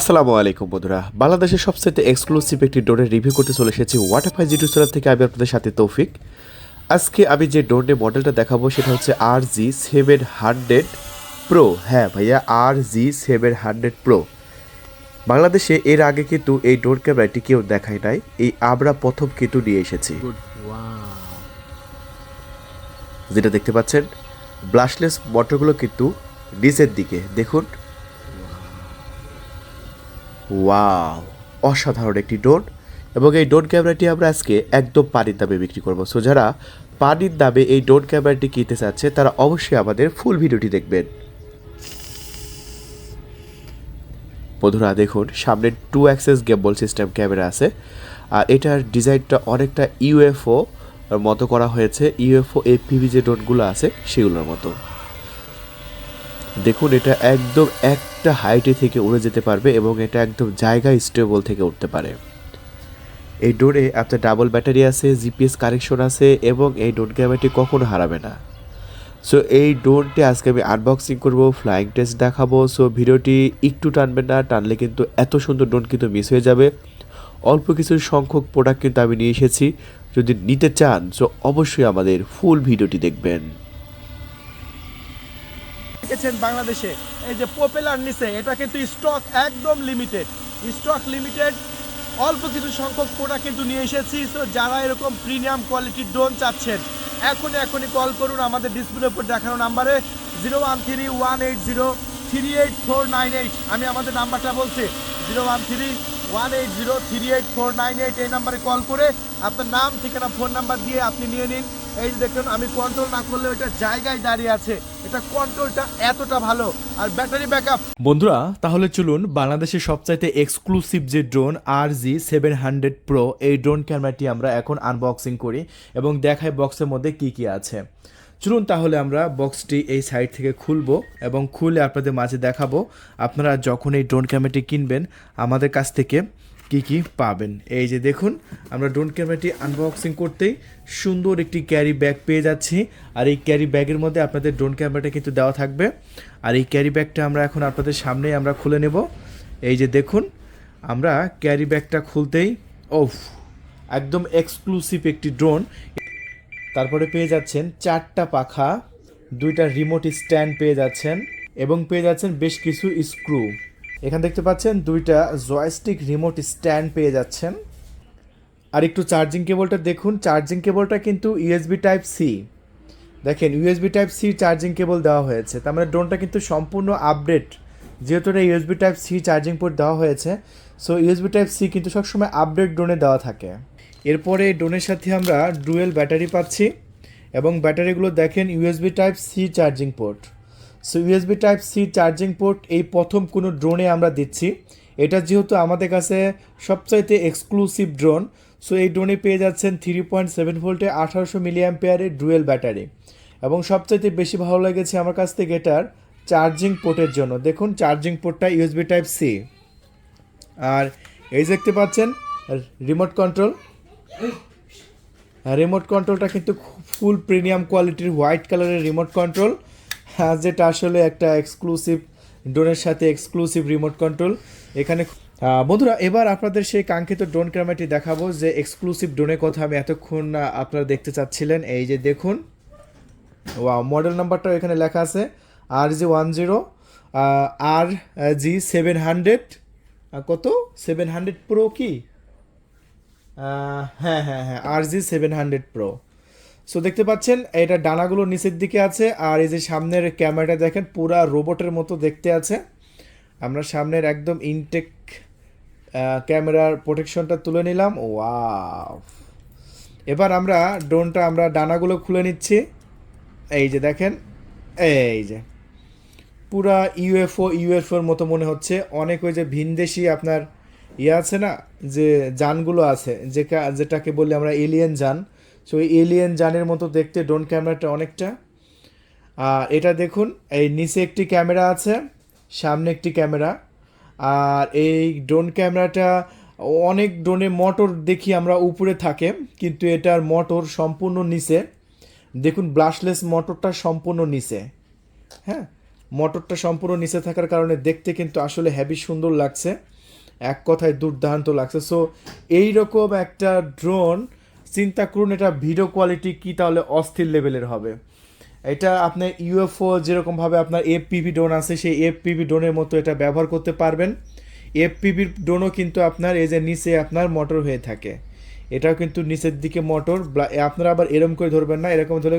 আসসালামু আলাইকুম বন্ধুরা। বাংলাদেশের সবচেয়ে এক্সক্লুসিভ একটি ড্রোনের রিভিউ করতে চলে এসেছি ওয়াটার ওয়াটারফাই জিটু সোলার থেকে আমি আপনাদের সাথে তৌফিক। আজকে আমি যে ড্রোনের মডেলটা দেখাবো সেটা হচ্ছে R G seven hundred pro হ্যাঁ ভাইয়া R G seven hundred pro বাংলাদেশে এর আগে কিন্তু এই ড্রোন ক্যামেরাটি কেউ দেখায় নাই। এই আমরা প্রথম কিন্তু নিয়ে এসেছি। যেটা দেখতে পাচ্ছেন ব্লাশলেস মোটরগুলো কিন্তু নিচের দিকে। দেখুন ওয়াও অসাধারণ একটি ড্রোন এবং এই ড্রোন ক্যামেরাটি আমরা আজকে একদম পানির দামে বিক্রি করব। সো যারা পানির দামে এই ড্রোন ক্যামেরাটি কিনতে চাচ্ছে, তারা অবশ্যই আমাদের ফুল ভিডিওটি দেখবেন। বন্ধুরা, দেখুন, সামনে two axis gimbal system camera আছে। আর এটার ডিজাইনটা অনেকটা ইউএফও মতো করা হয়েছে। ইউএফও এপিভি যে ড্রোনগুলো আছে, সেগুলোর মতো। দেখুন, এটা একদম একটা হাইটে থেকে উড়ে যেতে পারবে এবং এটা একদম জায়গা স্টেবল থেকে উঠতে পারে। এই ড্রোনে আপনার ডাবল ব্যাটারি আছে জিপিএস কানেকশন আছে এবং এই ড্রোন ক্যামেরাটি কখনো হারাবে না। সো এই ড্রোনটি আজকে আমি আনবক্সিং করব ফ্লাইং টেস্ট দেখাবো। সো ভিডিওটি একটু টানবেন না, টানলে কিন্তু এত সুন্দর ড্রোন কিন্তু মিস হয়ে যাবে। অল্প কিছু সংখ্যক প্রোডাক্ট কিন্তু আমি নিয়ে এসেছি। যদি নিতে চান সো অবশ্যই আমাদের ফুল ভিডিওটি দেখবেন। দেখেছেন বাংলাদেশে? এই যে পপুলার নিচে, এটা কিন্তু স্টক একদম লিমিটেড স্টক লিমিটেড অল্প কিছু সংখ্যক প্রোডাক্ট কিন্তু নিয়ে এসেছি। তো যারা এরকম প্রিমিয়াম কোয়ালিটির ড্রোন চাচ্ছেন, এখনই এখনই কল করুন আমাদের ডিসপ্লের উপর দেখানো নাম্বারে zero one three one eight zero three eight four nine eight আমি আমাদের নাম্বারটা বলছি। Zero one three one eight zero three eight four nine eight এই নাম্বারে কল করে আপনার নাম, ঠিকানা ফোন নাম্বার দিয়ে আপনি নিয়ে নিন। এই যে দেখুন, আমি কন্ট্রোল না করলে এটা জায়গায় দাঁড়িয়ে আছে। এটা কন্ট্রোলটা এতটা ভালো। আর ব্যাটারি ব্যাকআপ বন্ধুরা, তাহলে চলুন বাংলাদেশের সবচাইতে এক্সক্লুসিভ যে drone R G seven hundred pro এই ড্রোন ক্যামেরাটি আমরা এখন আনবক্সিং করি এবং দেখাই বক্সের মধ্যে কি কি আছে। চলুন তাহলে আমরা বক্সটি এই সাইড থেকে খুলবো এবং খুলে আপনাদের মাঝে দেখাবো। আপনারা যখন এই ড্রোন ক্যামেরাটি কিনবেন, আমাদের কাছ থেকে কি কি পাবেন? এই যে দেখুন, আমরা ড্রোন ক্যামেরাটি আনবক্সিং করতেই সুন্দর একটি ক্যারি ব্যাগ পেয়ে যাচ্ছি। আর এই ক্যারি ব্যাগের মধ্যে আপনাদের ড্রোন ক্যামেরাটা কিন্তু দেওয়া থাকবে। আর এই ক্যারি ব্যাগটা আমরা এখন আপনাদের সামনেই আমরা খুলে নেব। এই যে দেখুন, আমরা ক্যারি ব্যাগটা খুলতেই ওফ একদম এক্সক্লুসিভ একটি ড্রোন তারপরে পেয়ে যাচ্ছেন চারটা পাখা, দুইটা রিমোট স্ট্যান্ড পেয়ে যাচ্ছেন এবং পেয়ে যাচ্ছেন বেশ কিছু স্ক্রু এখানে দেখতে পাচ্ছেন দুইটা জয়স্টিক রিমোট স্ট্যান্ড পেয়ে যাচ্ছেন। আর একটু চার্জিং কেবলটা দেখুন চার্জিং কেবলটা কিন্তু ইউএসবি টাইপ সি দেখেন USB type C charging cable দেওয়া হয়েছে। তার মানে ড্রোনটা কিন্তু সম্পূর্ণ আপডেট যেহেতু এটা USB type C charging port দেওয়া হয়েছে। সো ইউএসবি টাইপ সি কিন্তু সবসময় আপডেট ড্রোনে দেওয়া থাকে। এরপরে ড্রোনের সাথে আমরা ডুয়েল ব্যাটারি পাচ্ছি এবং ব্যাটারিগুলো দেখেন USB type C charging port so USB type C charging port এই প্রথম কোনো ড্রোনে আমরা দিচ্ছি। এটা যেহেতু আমাদের কাছে সবচাইতে এক্সক্লুসিভ ড্রোন সো এই ড্রোনে পেয়ে যাচ্ছেন থ্রি পয়েন্ট সেভেন ভোল্টে আঠারোশো মিলিয়াম্পেয়ারের ডুয়েল ব্যাটারি এবং সবচাইতে বেশি ভালো লেগেছে আমার কাছ থেকে এটার চার্জিং পোর্টের জন্য। দেখুন চার্জিং পোর্টটা ইউএসবি টাইপ সি আর এই দেখতে পাচ্ছেন রিমোট কন্ট্রোল রিমোট কন্ট্রোলটা কিন্তু ফুল প্রিমিয়াম কোয়ালিটির হোয়াইট কালারের রিমোট কন্ট্রোল যেটা আসলে একটা এক্সক্লুসিভ ড্রোনের সাথে এক্সক্লুসিভ রিমোট কন্ট্রোল এখানে বন্ধুরা, এবার আপনাদের সেই কাঙ্ক্ষিত ড্রোন ক্যামেরাটি দেখাবো যে এক্সক্লুসিভ ড্রোনের কথা আমি এতক্ষণ আপনারা দেখতে চাচ্ছিলেন। এই যে দেখুন ওয়া মডেল নাম্বারটাও এখানে লেখা আছে R G one zero R G seven hundred কত? সেভেন হান্ড্রেড প্রো কি? হ্যাঁ হ্যাঁ হ্যাঁ R G seven hundred pro so দেখতে পাচ্ছেন, এটা ডানাগুলো নিচের দিকে আছে, আর এই যে সামনের ক্যামেরাটা দেখেন, পুরা রোবটের মতো দেখতে আছে। আমরা সামনের একদম ইনটেক ক্যামেরার প্রোটেকশনটা তুলে নিলাম। ওয়াও এবার আমরা ড্রোনটা আমরা ডানাগুলো খুলে নিচ্ছি। এই যে দেখেন, এই যে। পুরা ইউএফও ইউএফওর মতো মনে হচ্ছে। অনেক ওই যে ভিনদেশি আপনার ইয়ে আছে না, যে যানগুলো আছে যেটাকে বলি আমরা এলিয়েন যান। সো এই এলিয়েন যানের মতো দেখতে ড্রোন ক্যামেরাটা অনেকটা। এটা দেখুন, এই নিচে একটি ক্যামেরা আছে, সামনে একটি ক্যামেরা আর এই ড্রোন ক্যামেরাটা অনেক ড্রোনে মোটর দেখি আমরা উপরে থাকে, কিন্তু এটার মোটর সম্পূর্ণ নিচে। দেখুন ব্লাশলেস মোটরটা সম্পূর্ণ নিচে। হ্যাঁ মোটরটা সম্পূর্ণ নিচে থাকার কারণে দেখতে কিন্তু আসলে হেভি সুন্দর লাগছে। এক কথায় দুর্দান্ত লাগছে। সো এইরকম একটা ড্রোন চিন্তা করুন, এটা ভিডিও কোয়ালিটি কি তাহলে অস্থির লেভেলের হবে। এটা আপনার ইউএফও যেরকমভাবে আপনার এফপিভি ড্রোন আছে, সেই এফপিভি ড্রোনের মতো এটা ব্যবহার করতে পারবেন। এফপিভির ড্রোনও কিন্তু আপনার এই যে নিচে আপনার মোটর হয়ে থাকে। এটাও কিন্তু নিচের দিকে মোটর আপনারা আবার এরকম করে ধরবেন না, এরকম ধরে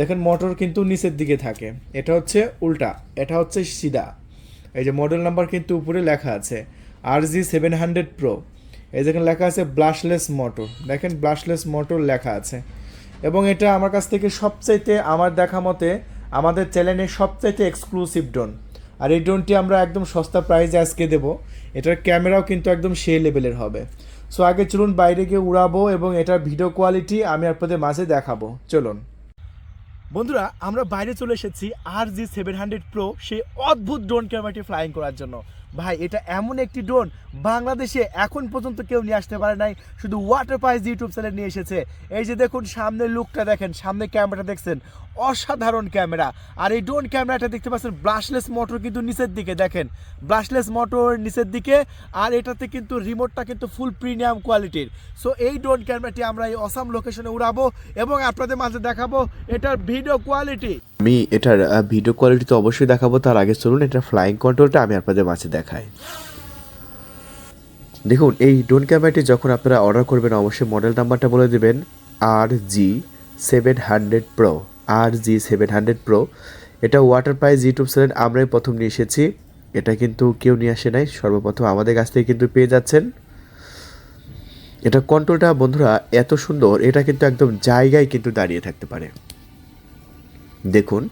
দেখেন মোটর কিন্তু নিচের দিকে থাকে। এটা হচ্ছে উল্টা, এটা হচ্ছে সিধা। এই যে মডেল নাম্বার কিন্তু উপরে লেখা আছে R G seven hundred pro এই যেখানে লেখা আছে ব্লাশলেস মোটর। দেখেন ব্লাশলেস মোটর লেখা আছে। এবং এটা আমার কাছ থেকে সবচাইতে আমার দেখা মতে আমাদের চ্যানেলের সবচাইতে এক্সক্লুসিভ ড্রোন আর এই ড্রোনটি আমরা একদম সস্তা প্রাইসে আজকে দেবো। এটার ক্যামেরাও কিন্তু একদম সেই লেভেলের হবে। সো আগে চলুন বাইরে গিয়ে উড়াবো এবং এটার ভিডিও কোয়ালিটি আমি আপনাদের মাঝে দেখাবো। চলুন। বন্ধুরা, আমরা বাইরে চলে এসেছি R G seven hundred pro সেই অদ্ভুত ড্রোন ক্যামেরাটি ফ্লাইং করার জন্য। ভাই, এটা এমন একটি ড্রোন বাংলাদেশে এখন পর্যন্ত কেউ নিয়ে আসতে পারে নাই, শুধু ওয়াটার পাইস ইউটিউব চ্যানেল নিয়ে এসেছে। এই যে দেখুন, সামনের লুকটা দেখেন সামনে ক্যামেরাটা দেখছেন, অসাধারণ ক্যামেরা আর এই ড্রোন ক্যামেরাটা দেখতে পাচ্ছেন ব্রাশলেস মোটর কিন্তু নিচের দিকে দেখেন ব্রাশলেস মোটর নিচের দিকে, আর এটাতে কিন্তু রিমোটটা কিন্তু ফুল প্রিমিয়াম কোয়ালিটির সো এই ড্রোন ক্যামেরাটি আমরা এই অসাম লোকেশনে উড়াবো এবং আপনাদের মাঝে দেখাবো, এটার ভিডিও কোয়ালিটি আমি এটার ভিডিও কোয়ালিটি তো অবশ্যই দেখাবো, তার আগে চলুন এটা ফ্লাইং কন্ট্রোলটা আমি আপনাদের মাঝে দেখাই। দেখুন, এই ড্রোন ক্যামেরাটি যখন আপনারা অর্ডার করবেন, অবশ্যই মডেল নাম্বারটা বলে দেবেন R G seven hundred pro R G seven hundred pro এটা ওয়াটার প্রাইজ ইউটিউব চ্যানেল আমরাই প্রথম নিয়ে এসেছি। এটা কিন্তু কেউ নিয়ে আসে নাই, সর্বপ্রথম আমাদের কাছ থেকে কিন্তু পেয়ে যাচ্ছেন। এটা কন্ট্রোলটা বন্ধুরা এত সুন্দর, এটা কিন্তু একদম জায়গায় কিন্তু দাঁড়িয়ে থাকতে পারে। দেখুন,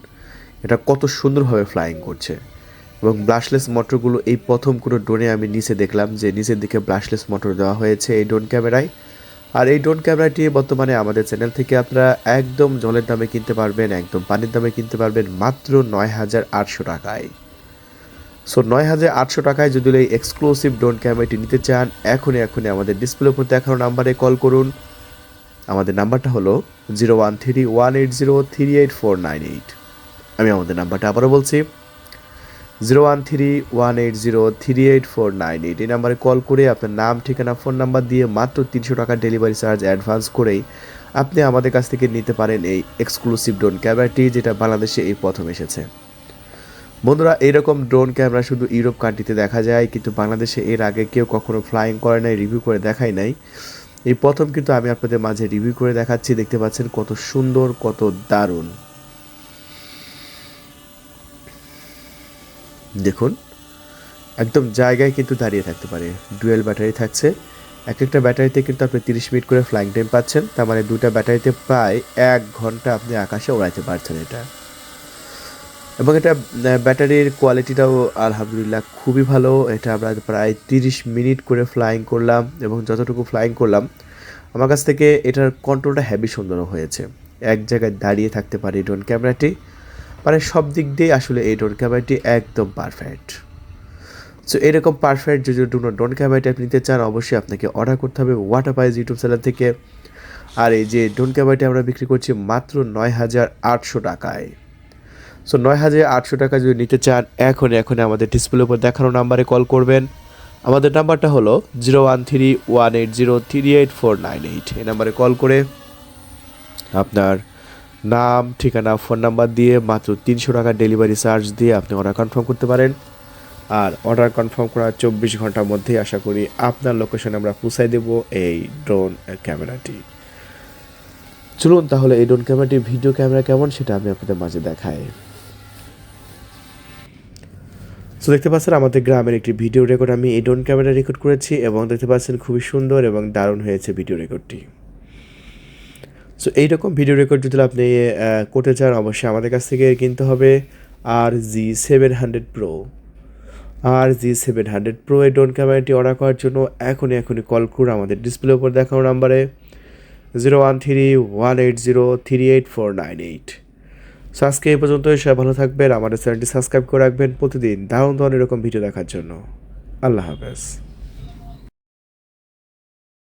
এটা কত সুন্দরভাবে ফ্লাইং করছে। এবং ব্লাশলেস মোটরগুলো এই প্রথম কোনো ড্রোনে আমি নিচে দেখলাম যে, নিচের দিকে ব্লাশলেস মোটর দেওয়া হয়েছে এই ড্রোন ক্যামেরায় আর এই ড্রোন ক্যামেরাটি বর্তমানে আমাদের চ্যানেল থেকে আপনারা একদম জলের দামে কিনতে পারবেন, একদম পানির দামে কিনতে পারবেন মাত্র নয় হাজার আটশো টাকায়। সো নয় হাজার আটশো টাকায় যদি এই এক্সক্লুসিভ ড্রোন ক্যামেরাটি নিতে চান, এখনই এখনই আমাদের ডিসপ্লে উপর দেখানো নাম্বারে কল করুন। আমাদের নাম্বারটা হলো zero one three one eight zero three eight four nine eight. আমি আমাদের নাম্বারটা আবারও বলছি, zero one three one eight zero three eight four nine eight. এই নাম্বারে কল করে আপনার নাম, ঠিকানা, ফোন নাম্বার দিয়ে মাত্র তিনশো টাকা ডেলিভারি চার্জ অ্যাডভান্স করেই আপনি আমাদের কাছ থেকে নিতে পারেন এই এক্সক্লুসিভ ড্রোন ক্যামেরাটি যেটা বাংলাদেশে এই প্রথম এসেছে। বন্ধুরা, এইরকম ড্রোন ক্যামেরা শুধু ইউরোপ কান্ট্রিতে দেখা যায়, কিন্তু বাংলাদেশে এর আগে কেউ কখনো ফ্লাইং করে নাই রিভিউ করে দেখায় নাই। এই প্রথম কিন্তু আমি আপনাদের মাঝে রিভিউ করে দেখাচ্ছি। দেখতে পাচ্ছেন কত সুন্দর, কত দারুণ। দেখুন, একদম জায়গায় কিন্তু দাঁড়িয়ে থাকতে পারে। ডুয়েল ব্যাটারি থাকছে। এক একটা ব্যাটারিতে কিন্তু আপনি তিরিশ মিনিট করে ফ্লাইং টাইম পাচ্ছেন। তার মানে দুটা ব্যাটারিতে প্রায় এক ঘণ্টা আপনি আকাশে ওড়াইতে পারছেন এটা। এবং এটা ব্যাটারির কোয়ালিটিটাও আলহামদুলিল্লাহ খুবই ভালো। এটা আমরা প্রায় তিরিশ মিনিট করে ফ্লাইং করলাম এবং যতটুকু ফ্লাইং করলাম, আমার কাছ থেকে এটার কন্ট্রোলটা হেভি সুন্দর হয়েছে। এক জায়গায় দাঁড়িয়ে থাকতে পারে এই ড্রোন ক্যামেরাটি মানে সব দিক দিয়ে আসলে এই ড্রোন ক্যামেরাটি একদম পারফেক্ট সো এরকম পারফেক্ট যদি ড্রোন ড্রোন ক্যামেরাটি আপনি নিতে চান, অবশ্যই আপনাকে অর্ডার করতে হবে ওয়াটার পাইজ ইউটিউব চ্যানেল থেকে। আর এই যে ড্রোন ক্যামেরাটি আমরা বিক্রি করছি মাত্র নয় হাজার আটশো টাকায়। সো নয় হাজার আটশো টাকা যদি নিতে চান এখন এখন আমাদের ডিসপ্লে উপর দেখানো নাম্বারে কল করবেন। আমাদের নাম্বারটা হলো zero one three one eight zero three eight four nine eight এই নাম্বারে কল করে আপনার নাম, ঠিকানা ফোন নাম্বার দিয়ে মাত্র তিনশো টাকা ডেলিভারি চার্জ দিয়ে আপনি অর্ডার কনফার্ম করতে পারেন। আর অর্ডার কনফার্ম করার চব্বিশ ঘণ্টার মধ্যেই আশা করি আপনার লোকেশনে আমরা পৌঁছাই দেব এই ড্রোন ক্যামেরাটি চলুন তাহলে এই ড্রোন ক্যামেরাটি ভিডিও ক্যামেরা কেমন সেটা আমি আপনাদের মাঝে দেখাই। সো দেখতে পাচ্ছেন আমাদের গ্রামের একটি ভিডিও রেকর্ড আমি এই ড্রোন ক্যামেরা রেকর্ড করেছি এবং দেখতে পাচ্ছেন খুবই সুন্দর এবং দারুণ হয়েছে ভিডিও রেকর্ডটি সো এইরকম ভিডিও রেকর্ড যদি আপনি করতে চান, অবশ্যই আমাদের কাছ থেকে কিনতে হবে R G seven hundred pro R G seven hundred pro এই ড্রোন ক্যামেরাটি অর্ডার করার জন্য এখনই এখনই কল করুন আমাদের ডিসপ্লে উপর দেখানো নাম্বারে zero one three one eight zero three eight four nine eight so আজকে এই পর্যন্তই। সবাই ভালো থাকবেন। আমাদের চ্যানেলটি সাবস্ক্রাইব করে রাখবেন। প্রতিদিন দারুণ ধরনের এরকম ভিডিও দেখার জন্য। আল্লাহ হাফেজ।